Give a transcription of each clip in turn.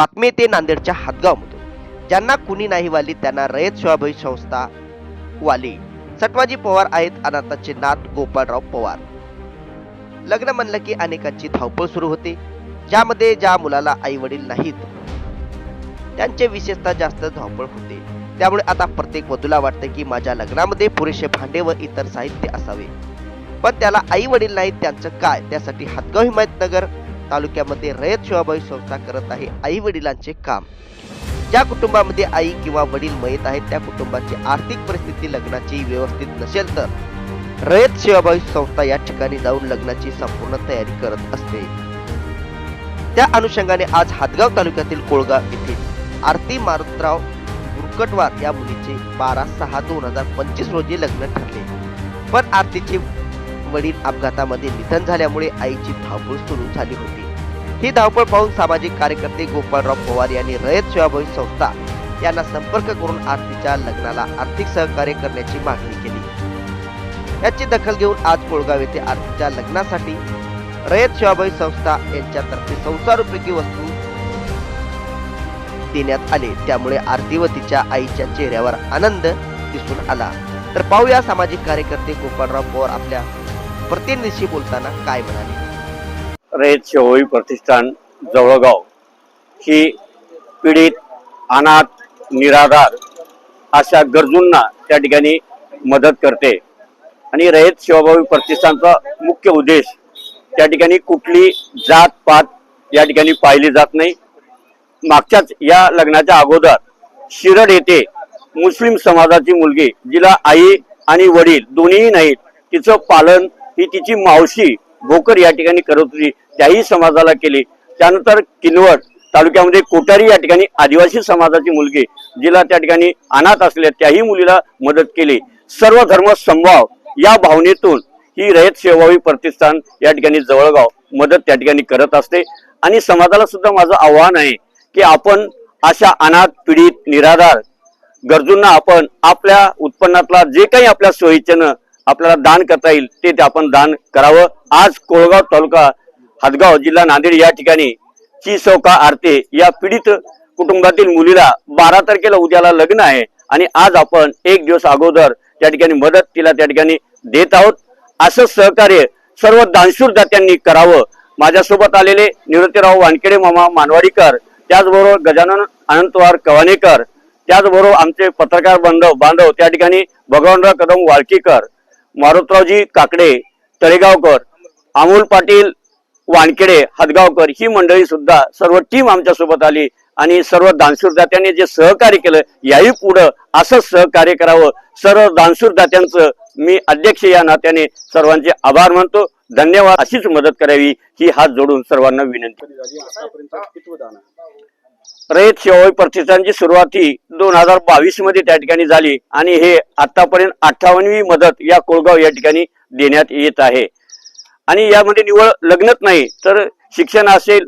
बातमी ते नांदेडच्या हातगावमधून. ज्यांना कुणी नाही वाली त्यांना रयत शिवाभाई संस्था वाली सटवाजी पवार आहेत अनाथाचे नाथ गोपाळराव पवार. लग्न म्हणलं की अनेकांची धावपळ सुरू होते ज्यामध्ये ज्या मुलाला आई वडील नाहीत त्यांचे विशेषतः जास्त धावपळ होते. त्यामुळे आता प्रत्येक वधूला वाटतं की माझ्या लग्नामध्ये पुरेसे भांडे व इतर साहित्य असावे. पण त्याला आई वडील नाहीत त्यांचं काय? त्यासाठी हातगाव हिमायतनगर तालुक्यामध्ये रयत शिवाबाई संस्था करत आहे आई वडिलांचे काम. ज्या कुटुंबामध्ये आई किंवा वडील मयत आहेत त्या कुटुंबाची आर्थिक परिस्थिती लग्नाची व्यवस्थित नसेल तर रयत शिवाबाई संस्था या ठिकाणी जाऊन लग्नाची संपूर्ण तयारी करत असते. त्या अनुषंगाने आज हातगाव तालुक्यातील कोळगाव येथे आरती मारुतराव बुरकटवार या मुलीचे बारा सहा दोन हजार पंचवीस रोजी लग्न ठरले. पण आरतीचे वडील अपघातामध्ये निधन झाल्यामुळे आईची धावपळ सुरू झाली होती. ही धावपळ पाहून सामाजिक कार्यकर्ते गोपाळराव पवार यांनी रयत सेवाभावी संस्था यांना संपर्क करून आरतीच्या लग्नाला आर्थिक सहकार्य करण्याची मागणी केली. याची दखल घेऊन आज कोळगाव येथे आरतीच्या लग्नासाठी रयत सेवाभावी संस्था यांच्यातर्फे संसारपैकी वस्तू देण्यात आले. त्यामुळे आरती व तिच्या आईच्या चेहऱ्यावर आनंद दिसून आला. तर पाहूया सामाजिक कार्यकर्ते गोपाळराव पवार आपल्या प्रतिनिधीशी बोलताना काय म्हणाले? रयत शेवळी प्रतिष्ठान जवळगाव. ही पीडित अनाथ निराधार अशा गरजूंना त्या ठिकाणी मदत करते. आणि रयत सेवाभावी प्रतिष्ठानचा मुख्य उद्देश त्या ठिकाणी कुठली जात पात या ठिकाणी पाहिली जात नाही. मागच्याच या लग्नाच्या अगोदर शिरड येथे मुस्लिम समाजाची मुलगी जिला आई आणि वडील दोन्हीही नाहीत तिचं पालन ही तिची मावशी भोकर या ठिकाणी करत होती त्याही समाजाला केली. त्यानंतर किनवट तालुक्यामध्ये कोटारी या ठिकाणी आदिवासी समाजाची मुलगी जिला त्या ठिकाणी अनाथ असल्या त्याही मुलीला मदत केली. सर्व धर्म संभाव या भावनेतून ही रयत सेवावी प्रतिष्ठान या ठिकाणी जवळगाव मदत त्या ठिकाणी करत असते. आणि समाजाला सुद्धा माझं आव्हान आहे की आपण अशा अनाथ पीडित निराधार गरजूंना आपण आपल्या उत्पन्नातला जे काही आपल्या सोयीच्यानं आपल्याला दान करता येईल ते ते आपण दान करावं. आज कोळगाव तालुका हदगाव जिल्हा नांदेड या ठिकाणी ची चौका आरते या पीडित कुटुंबातील मुलीला बारा तारखेला उद्याला लग्न आहे आणि आज आपण एक दिवस अगोदर त्या ठिकाणी मदत तिला त्या ठिकाणी देत आहोत. असं सहकार्य सर्व दानशूर दात्यांनी करावं. माझ्यासोबत आलेले निवृत्तीराव वानखेडे मामा मानवाडीकर त्याचबरोबर गजानन अनंतवार कवानेकर त्याचबरोबर आमचे पत्रकार बांधव बांधव त्या ठिकाणी भगवानराव कदम वाळकीकर मारुतरावजी काकडे तळेगावकर अमोल पाटील वानखेडे हदगावकर ही मंडळी सुद्धा सर्व टीम आमच्यासोबत आली आणि सर्व दानशूरदात्यांनी जे सहकार्य केलं याही पुढं असंच सहकार्य करावं. सर्व दानशूरदात्यांचं मी अध्यक्ष या नात्याने सर्वांचे आभार मानतो. धन्यवाद. अशीच मदत करावी ही हात जोडून सर्वांना विनंती. रयत शेवाळी प्रतिष्ठानची सुरुवात ही दोन हजार बावीसमध्ये त्या ठिकाणी झाली आणि हे आतापर्यंत अठ्ठावन्नवी मदत या कोळगाव या ठिकाणी देण्यात येत आहे. आणि यामध्ये निवळ लग्नच नाही तर शिक्षण असेल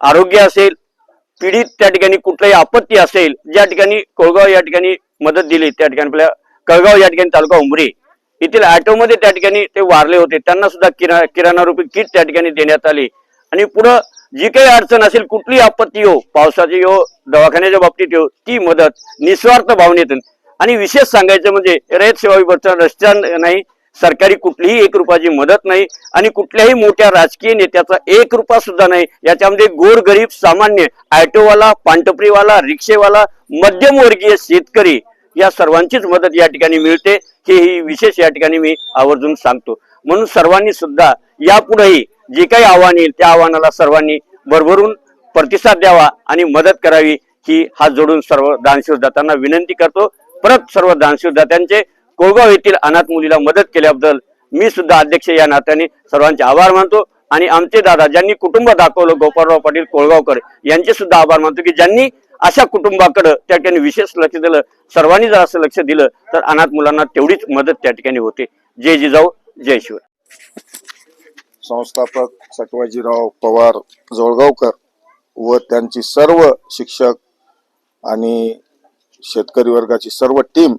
आरोग्य असेल पीडित त्या ठिकाणी कुठलाही आपत्ती असेल ज्या ठिकाणी कोळगाव या ठिकाणी मदत दिली त्या ठिकाणी आपल्या कळगाव या ठिकाणी तालुका उमरी येथील ऑटोमध्ये त्या ठिकाणी ते वारले होते. त्यांना सुद्धा किरा किराणा रूपी किट त्या ठिकाणी देण्यात आली. आणि पुढं जी काही अडचण असेल कुठली आपत्ती हो पावसाची हो दवाखान्याच्या बाबतीत हो ती मदत निस्वार्थ भावनेतून. आणि विशेष सांगायचं म्हणजे रयत सेवा रस्त्यान नाही सरकारी कुठलीही एक रुपयाची मदत नाही आणि कुठल्याही मोठ्या राजकीय नेत्याचा एक रुपया सुद्धा नाही. याच्यामध्ये गोरगरीब सामान्य ऑटोवाला पांटपरीवाला रिक्षेवाला मध्यमवर्गीय शेतकरी या सर्वांचीच मदत या ठिकाणी मिळते. हे ही विशेष या ठिकाणी मी आवर्जून सांगतो. म्हणून सर्वांनी सुद्धा यापुढेही जे काही आव्हान येईल त्या आव्हानाला सर्वांनी भरभरून प्रतिसाद द्यावा आणि मदत करावी ही हात जोडून सर्व दानशीरदात्यांना विनंती करतो. परत सर्व दानशूर दात्यांचे कोळगाव येथील अनाथ मुलीला मदत केल्याबद्दल मी सुद्धा अध्यक्ष या नात्याने सर्वांचे आभार मानतो. आणि आमचे दादा ज्यांनी कुटुंब दाखवलं गोपाळराव पाटील कोळगावकर यांचे सुद्धा आभार मानतो की ज्यांनी अशा कुटुंबाकडं त्या ठिकाणी विशेष लक्ष दिलं सर्वांनी जर असं लक्ष दिलं तर अनाथ मुलांना तेवढीच मदत त्या ठिकाणी होते. जय जिजाऊ जय शिव संस्थापक सटवाजीराव पवार जोळगावकर व त्यांची सर्व शिक्षक आणि शेतकरी वर्गाची सर्व टीम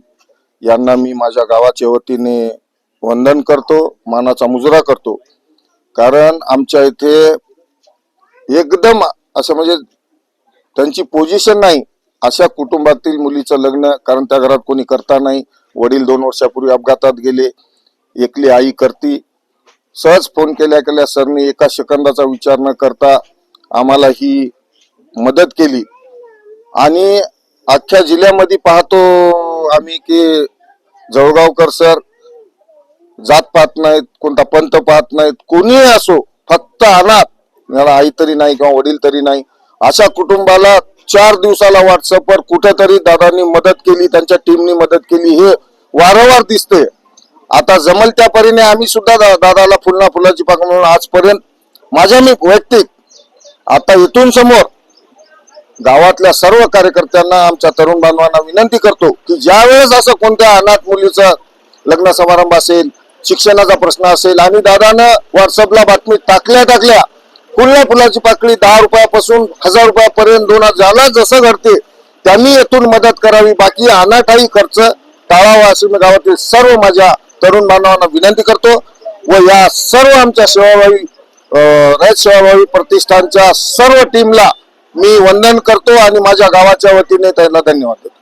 यांना मी माझ्या गावाच्या वतीने वंदन करतो मानाचा मुजरा करतो. कारण आमच्या इथे एकदम असं म्हणजे त्यांची पोझिशन नाही. अशा कुटुंबातील मुलीचं लग्न कारण त्या घरात कोणी करता नाही. वडील दोन वर्षापूर्वी अपघातात गेले. एकली आई करती. सहज फोन केल्या केल्या सरनी एका सेकंदाचा विचार न करता आम्हाला ही मदत केली. आणि अख्ख्या जिल्ह्यामध्ये पाहतो आम्ही की जळगावकर सर जात पाहत नाहीत कोणता पंत पाहत नाहीत कोणीही असो फक्त अनाथ. याला आई तरी नाही किंवा वडील तरी नाही. अशा कुटुंबाला चार दिवसाला व्हॉट्सअपवर कुठेतरी दादांनी मदत केली त्यांच्या टीमनी मदत केली हे वारंवार दिसते. आता जमल त्या परीने आम्ही सुद्धा दादाला फुलना फुलाची पाक म्हणून आजपर्यंत माझ्या मी वैयक्तिक आता इथून समोर गावातल्या सर्व कार्यकर्त्यांना आमच्या तरुण बांधवांना विनंती करतो की ज्यावेळेस असं कोणत्या अनाथ मुलीचं लग्न समारंभ असेल शिक्षणाचा प्रश्न असेल आणि दादानं व्हॉट्सअपला बातमी टाकल्या टाकल्या कुल्ल्या फुलाची पाकळी दहा रुपयापासून हजार रुपयापर्यंत दोन हजारला जसं घडते त्यांनी येथून मदत करावी. बाकी अनाठाई खर्च टाळावा अशी मी गावातील सर्व माझ्या तरुण बांधवांना विनंती करतो व या सर्व आमच्या सेवाभावी राज रयत सेवाभावी प्रतिष्ठानच्या सर्व टीमला मी वंदन करतो आणि माझ्या गावाच्या वतीने त्यांना धन्यवाद देतो.